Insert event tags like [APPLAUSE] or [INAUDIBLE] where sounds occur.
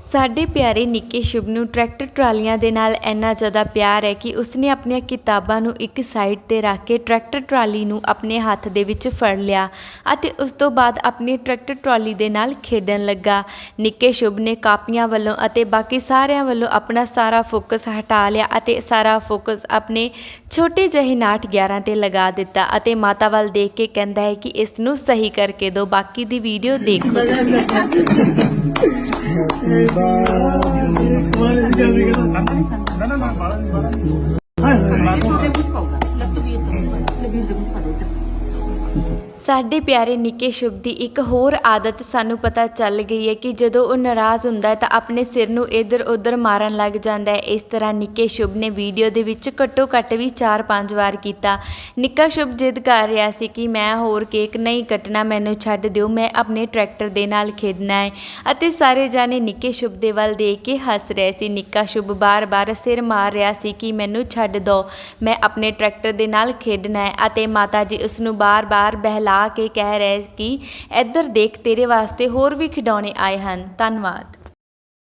ਸਾਡੇ ਪਿਆਰੇ ਨਿੱਕੇ ਸ਼ੁਭ ਨੂੰ ਟਰੈਕਟਰ ਟਰਾਲੀਆਂ ਦੇ ਨਾਲ ਇੰਨਾ ਜ਼ਿਆਦਾ ਪਿਆਰ ਹੈ ਕਿ ਉਸਨੇ ਆਪਣੀਆਂ ਕਿਤਾਬਾਂ ਨੂੰ ਇੱਕ ਸਾਈਡ ਤੇ ਰੱਖ ਕੇ ਟਰੈਕਟਰ ਟਰਾਲੀ ਨੂੰ ਆਪਣੇ ਹੱਥ ਦੇ ਵਿੱਚ ਫੜ ਲਿਆ ਅਤੇ ਉਸ ਤੋਂ ਬਾਅਦ ਆਪਣੀ ਟਰੈਕਟਰ ਟਰਾਲੀ ਦੇ ਨਾਲ ਖੇਡਣ ਲੱਗਾ। ਨਿੱਕੇ ਸ਼ੁਭ ਨੇ ਕਾਪੀਆਂ ਵੱਲੋਂ ਅਤੇ ਬਾਕੀ ਸਾਰਿਆਂ ਵੱਲੋਂ ਆਪਣਾ ਸਾਰਾ ਫੋਕਸ ਹਟਾ ਲਿਆ ਅਤੇ ਸਾਰਾ ਫੋਕਸ ਆਪਣੇ ਛੋਟੇ ਜਿਹੇ ਨਾਟ 11 ਤੇ ਲਗਾ ਦਿੱਤਾ ਅਤੇ ਮਾਤਾ ਵੱਲ ਦੇਖ ਕੇ ਕਹਿੰਦਾ ਹੈ ਕਿ ਇਸ ਨੂੰ ਸਹੀ ਕਰਕੇ ਦਿਓ, ਬਾਕੀ ਦੀ ਵੀਡੀਓ ਦੇਖੋ ਤੁਸੀਂ। [LAUGHS] ਨਾ ਨਾ ਨਾ ਬਾਲਾ ਨਹੀਂ ਹਾਏ ਹਾਏ ਮਾਤੂ ਤੇ ਕੁਝ ਪਾਉਂਦਾ ਲੱਗ ਤਵੀਰ ਤੋਂ ਲੱਗ ਤਵੀਰ ਤੋਂ ਸਾਡੇ ਪਿਆਰੇ ਨਿੱਕੇ ਸ਼ੁਭ ਦੀ ਇੱਕ ਹੋਰ ਆਦਤ ਸਾਨੂੰ ਪਤਾ ਚੱਲ ਗਈ ਹੈ ਕਿ ਜਦੋਂ ਉਹ ਨਾਰਾਜ਼ ਹੁੰਦਾ ਤਾਂ ਆਪਣੇ ਸਿਰ ਨੂੰ ਇੱਧਰ ਉੱਧਰ ਮਾਰਨ ਲੱਗ ਜਾਂਦਾ ਹੈ। ਇਸ ਤਰ੍ਹਾਂ ਨਿੱਕੇ ਸ਼ੁਭ ਨੇ ਵੀਡੀਓ ਦੇ ਵਿੱਚ ਘੱਟੋ ਘੱਟ ਵੀ 4-5 ਵਾਰ ਕੀਤਾ। ਨਿੱਕਾ ਸ਼ੁਭ ਜਿੱਦ ਕਰ ਰਿਹਾ ਸੀ ਕਿ ਮੈਂ ਹੋਰ ਕੇਕ ਨਹੀਂ ਕੱਟਣਾ, ਮੈਨੂੰ ਛੱਡ ਦਿਓ, ਮੈਂ ਆਪਣੇ ਟਰੈਕਟਰ ਦੇ ਨਾਲ ਖੇਡਣਾ ਹੈ। ਅਤੇ ਸਾਰੇ ਜਾਣੇ ਨਿੱਕੇ ਸ਼ੁਭ ਦੇ ਵੱਲ ਦੇਖ ਕੇ ਹੱਸ ਰਹੇ ਸੀ। ਨਿੱਕਾ ਸ਼ੁਭ ਬਾਰ-ਬਾਰ ਸਿਰ ਮਾਰ ਰਿਹਾ ਸੀ ਕਿ ਮੈਨੂੰ ਛੱਡ ਦਿਓ ਮੈਂ ਆਪਣੇ ਟਰੈਕਟਰ ਦੇ ਨਾਲ ਖੇਡਣਾ ਹੈ ਅਤੇ ਮਾਤਾ ਜੀ ਉਸ ਨੂੰ ਬਾਰ-ਬਾਰ ਬਹਿਲਾ ਕੇ ਕਹਿ ਰਹੇ ਕਿ ਇੱਧਰ ਦੇਖ ਤੇਰੇ ਵਾਸਤੇ ਹੋਰ ਵੀ ਖਿਡੌਣੇ ਆਏ ਹਨ। ਧੰਨਵਾਦ।